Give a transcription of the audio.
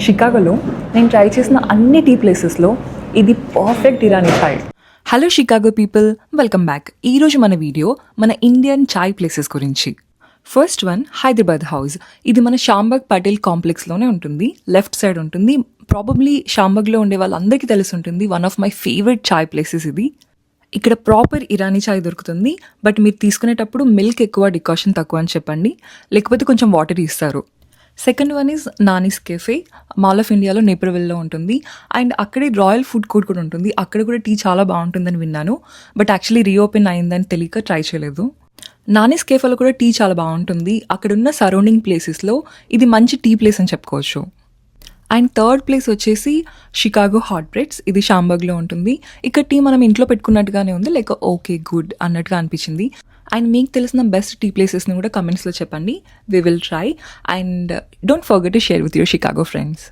షికాగోలో నేను ట్రై చేసిన అన్ని టీ ప్లేసెస్లో ఇది perfect Irani chai hello Chicago people welcome back ఈరోజు మన వీడియో మన ఇండియన్ చాయ్ ప్లేసెస్ గురించి. ఫస్ట్ వన్ హైదరాబాద్ హౌస్ ఇది మన షాంబాగ్ పటేల్ కాంప్లెక్స్లోనే ఉంటుంది. లెఫ్ట్ సైడ్ ఉంటుంది. ప్రాబబ్లీ షాంబాగ్లో ఉండే వాళ్ళందరికీ తెలిసి ఉంటుంది. One of my favourite chai places ఇది. ఇక్కడ ప్రాపర్ ఇరానీ చాయ్ దొరుకుతుంది. బట్ మీరు తీసుకునేటప్పుడు మిల్క్ ఎక్కువ డికాషన్ తక్కువ అని చెప్పండి. లేకపోతే కొంచెం వాటర్ ఇస్తారు. Second one is Nani's cafe mall of ఇండియాలో నేపర్విల్లో ఉంటుంది. అండ్ అక్కడే రాయల్ ఫుడ్ కోర్ట్ కూడా ఉంటుంది. అక్కడ కూడా టీ చాలా బాగుంటుందని విన్నాను. బట్ యాక్చువల్లీ రీఓపెన్ అయిందని తెలియక ట్రై చేయలేదు. నానీస్ కేఫేలో కూడా టీ చాలా బాగుంటుంది. అక్కడున్న సరౌండింగ్ ప్లేసెస్లో ఇది మంచి టీ ప్లేస్ అని చెప్పుకోవచ్చు. అండ్ థర్డ్ ప్లేస్ వచ్చేసి షికాగో హాట్ బ్రెడ్స్ ఇది షాంబర్గ్లో ఉంటుంది. ఇక్కడ టీ మనం ఇంట్లో పెట్టుకున్నట్టుగానే ఉంది. లైక్ ఓకే గుడ్ అన్నట్టుగా అనిపించింది. అండ్ మీకు తెలిసిన బెస్ట్ టీ ప్లేసెస్ని కూడా కమెంట్స్లో చెప్పండి. We will try and don't forget to share with your Chicago friends